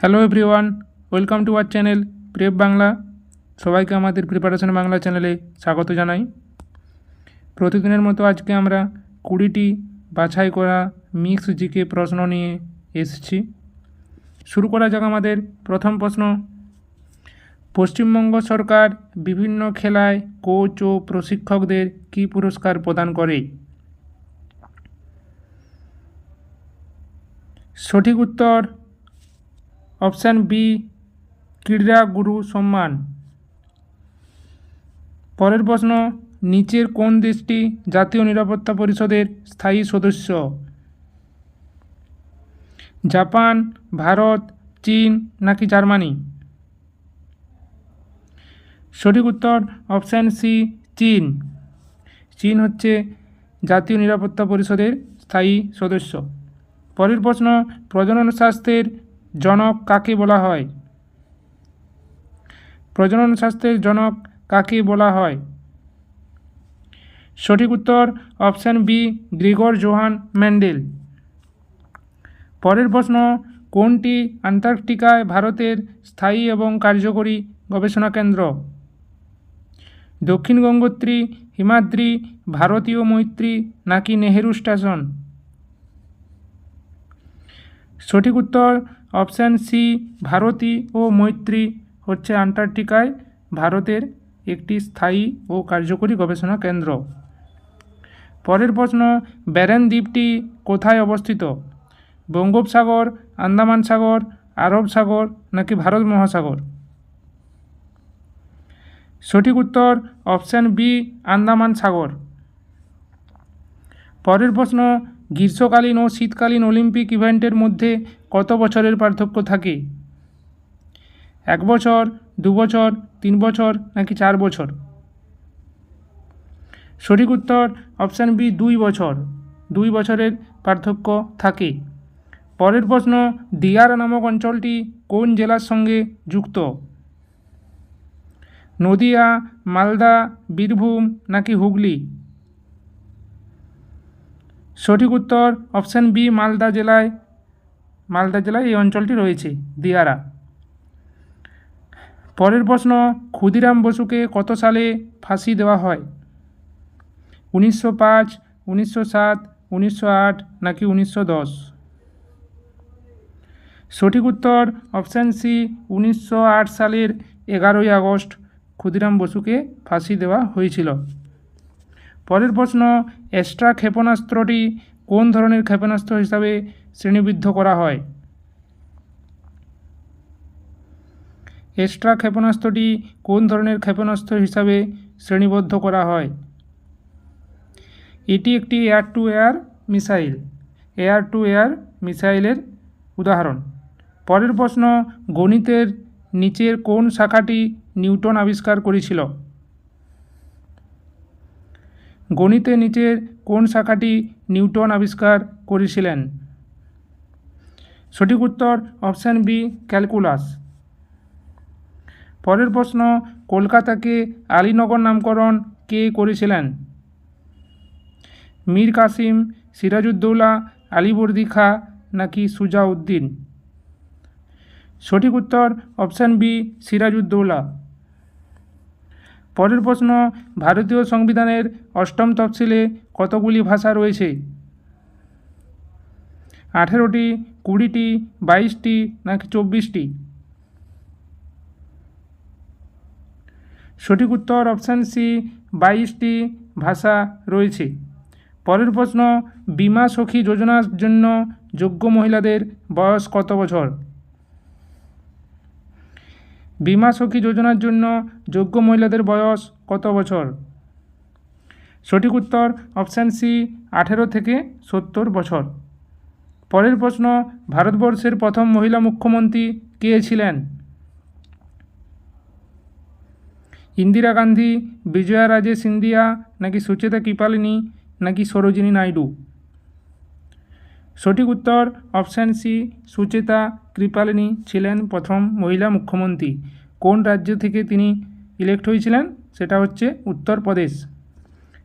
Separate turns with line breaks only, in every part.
Hello everyone welcome to our channel prep Bangla সবাইকে আমাদের preparation Bangla চ্যানেলে স্বাগত জানাই। প্রতিদিনের মতো আজকে আমরা কুড়িটি বাছাই করা মিক্স জিকে প্রশ্ন নিয়ে এসেছি। শুরু করা যাক আমাদের প্রথম প্রশ্ন। পশ্চিমবঙ্গ সরকার বিভিন্ন খেলায় কোচ ও প্রশিক্ষকদের কী পুরস্কার প্রদান করে? সঠিক উত্তর অপশান বি, ক্রীড়া গুরু সম্মান। পরের প্রশ্ন, নিচের কোন দেশটি জাতীয় নিরাপত্তা পরিষদের স্থায়ী সদস্য? জাপান, ভারত, চীন নাকি জার্মানি? সঠিক উত্তর অপশান সি, চীন। চীন হচ্ছে জাতীয় নিরাপত্তা পরিষদের স্থায়ী সদস্য। পরের প্রশ্ন, প্রজনন স্বাস্থ্যের জনক কাকে বলা হয়? প্রজনন স্বাস্থ্যের জনক কাকে বলা হয়? সঠিক উত্তর option B, Gregor Johann Mendel. পরের প্রশ্ন, কোনটি আন্টার্কটিকায় ভারতের স্থায়ী এবং কার্যকরী গবেষণা কেন্দ্র? দক্ষিণ গঙ্গোত্রী, হিমাদ্রি, ভারতীয় মৈত্রী নাকি নেহেরু স্টেশন? সঠিক উত্তর অপশান সি ভারতী ও মৈত্রী হচ্ছে আন্টার্কটিকায় ভারতের একটি স্থায়ী ও কার্যকরী গবেষণা কেন্দ্র। পরের প্রশ্ন, ব্যারেন দ্বীপটি কোথায় অবস্থিত? বঙ্গোপসাগর, আন্দামান সাগর, আরব সাগর নাকি ভারত মহাসাগর? সঠিক উত্তর অপশান বি আন্দামান সাগর। পরের প্রশ্ন গ্রীষ্মকালীন ও শীতকালীন অলিম্পিক ইভেন্টের মধ্যে কত বছরের পার্থক্য থাকে? এক বছর, দু বছর, তিন বছর নাকি চার বছর? সঠিক উত্তর অপশান বি, দুই বছর। দুই বছরের পার্থক্য থাকে। পরের প্রশ্ন, দিয়ার নামক অঞ্চলটি কোন জেলার সঙ্গে যুক্ত? নদিয়া, মালদা, বীরভূম নাকি হুগলি? সঠিক উত্তর অপশান বি মালদা জেলায় মালদা জেলায় এই অঞ্চলটি রয়েছে, দিয়ারা। পরের প্রশ্ন, ক্ষুদিরাম বসুকে কত সালে ফাঁসি দেওয়া হয়? উনিশশো পাঁচ, উনিশশো সাত, উনিশশো আট নাকি উনিশশো দশ? সঠিক উত্তর অপশান সি, উনিশশো আট সালের এগারোই আগস্ট ক্ষুদিরাম বসুকে ফাঁসি দেওয়া হয়েছিল। পরের প্রশ্ন, এক্সট্রা ক্ষেপণাস্ত্রটি কোন ধরনের ক্ষেপণাস্ত্র হিসাবে শ্রেণীবদ্ধ করা হয়? এক্সট্রা ক্ষেপণাস্ত্রটি কোন ধরনের ক্ষেপণাস্ত্র হিসাবে শ্রেণীবদ্ধ করা হয়? এটি একটি air to air missile. Air to air মিসাইলের উদাহরণ। পরের প্রশ্ন, গণিতের নিচের কোন শাখাটি নিউটন আবিষ্কার করেছিল? গণিতে নিচের কোন শাখাটি নিউটন আবিষ্কার করেছিলেন? সঠিক উত্তর অপশান বি, ক্যালকুলাস। পরের প্রশ্ন, কলকাতাকে আলীনগর নামকরণ কে করেছিলেন? মীর কাসিম, সিরাজউদ্দৌলা, আলিবর্দি খা নাকি সুজাউদ্দিন? সঠিক উত্তর অপশান বি, সিরাজউদ্দৌলা। পরের প্রশ্ন, ভারতীয় সংবিধানের অষ্টম তফসিলে কতগুলি ভাষা রয়েছে? আঠেরোটি, কুড়িটি, বাইশটি, নাকি চব্বিশটি? সঠিক উত্তর অপশান সি, বাইশটি ভাষা রয়েছে। পরের প্রশ্ন, বিমা সখী যোজনার জন্য যোগ্য মহিলাদের বয়স কত বছর? বিমা সখী যোজনার জন্য যোগ্য মহিলাদের বয়স কত বছর? সঠিক উত্তর অপশান সি, আঠেরো থেকে সত্তর বছর। পরের প্রশ্ন, ভারতবর্ষের প্রথম মহিলা মুখ্যমন্ত্রী কে ছিলেন? ইন্দিরা গান্ধী, বিজয়া রাজে সিন্ধিয়া, নাকি সুচেতা কৃপালিনী, নাকি সরোজিনী নাইডু? সঠিক উত্তর অপশান সি, সুচেতা কৃপালিনী ছিলেন প্রথম মহিলা মুখ্যমন্ত্রী। কোন রাজ্য থেকে তিনি ইলেক্ট হয়েছিলেন? সেটা হচ্ছে উত্তরপ্রদেশ।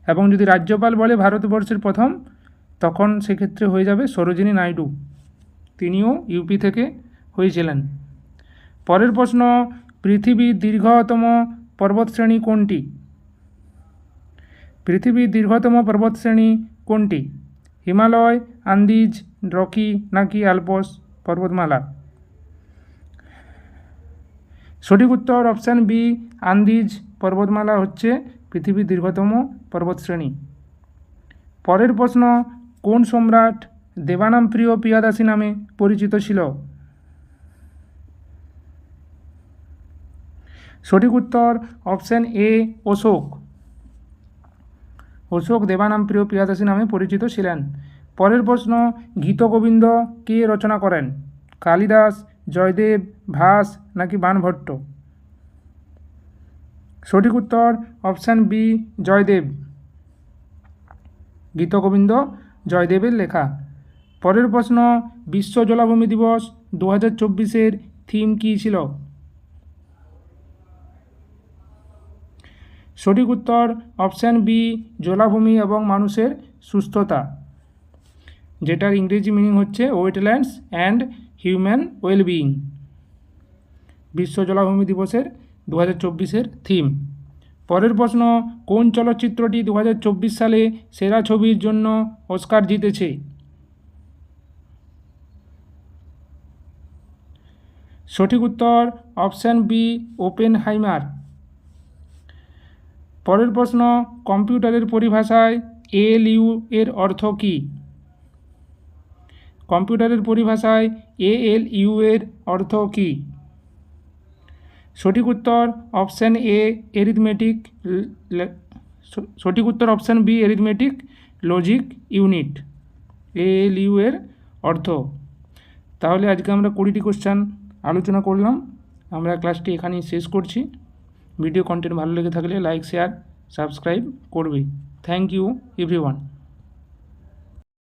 এবং যদি রাজ্যপাল বলে ভারতবর্ষের প্রথম, তখন সেক্ষেত্রে হয়ে যাবে সরোজিনী নাইডু। তিনিও ইউপি থেকে হয়েছিলেন। পরের প্রশ্ন, পৃথিবীর দীর্ঘতম পর্বতশ্রেণী কোনটি? পৃথিবীর দীর্ঘতম পর্বতশ্রেণী কোনটি? হিমালয়, আন্দিজ, রকি, নাকি আলপস পর্বতমালা? সঠিক উত্তর অপশান বি, আন্দিজ পর্বতমালা হচ্ছে পৃথিবীর দীর্ঘতম পর্বতশ্রেণী। পরের প্রশ্ন, কোন সম্রাট দেবানাম প্রিয় পিয়াদাসী নামে পরিচিত ছিল? সঠিক উত্তর অপশান এ, অশোক। অশোক দেবানাম প্রিয় প্রিয়াদাসী নামে পরিচিত ছিলেন। পরের প্রশ্ন, গীতগোবিন্দ কে রচনা করেন? কালিদাস, জয়দেব, ভাস নাকি বাণভট্ট সঠিক উত্তর, অপশান বি, জয়দেব। গীতগোবিন্দ, জয়দেবের লেখা। পরের প্রশ্ন, বিশ্ব জলাভূমি দিবস দু হাজার চব্বিশের থিম কী ছিল? সঠিক উত্তর অপশান বি, জলাভূমি এবং মানুষের সুস্থতা, যেটার ইংরেজি মিনিং হচ্ছে ওয়েটল্যান্ডস অ্যান্ড হিউম্যান ওয়েলবিইং বিশ্ব জলাভূমি দিবসের দু হাজার থিম পরের প্রশ্ন, কোন চলচ্চিত্রটি দু হাজার চব্বিশ সালে সেরা ছবির জন্য অস্কার জিতেছে? সঠিক উত্তর অপশান বি ওপেন হাইমার পরের প্রশ্ন, কম্পিউটারের পরিভাষায় এএলইউ এর অর্থ কী? কম্পিউটারের পরিভাষায় এএলইউ এর অর্থ কী? সঠিক উত্তর অপশান এ এরিথমেটিক সঠিক উত্তর option B arithmetic logic unit ALU এর অর্থ। তাহলে আজকে আমরা কুড়িটি কোশ্চান আলোচনা করলাম। আমরা ক্লাসটি এখানেই শেষ করছি। ভিডিও কন্টেন্ট ভালো লেগে থাকলে লাইক শেয়ার সাবস্ক্রাইব করবে থ্যাংক ইউ এভরিওয়ান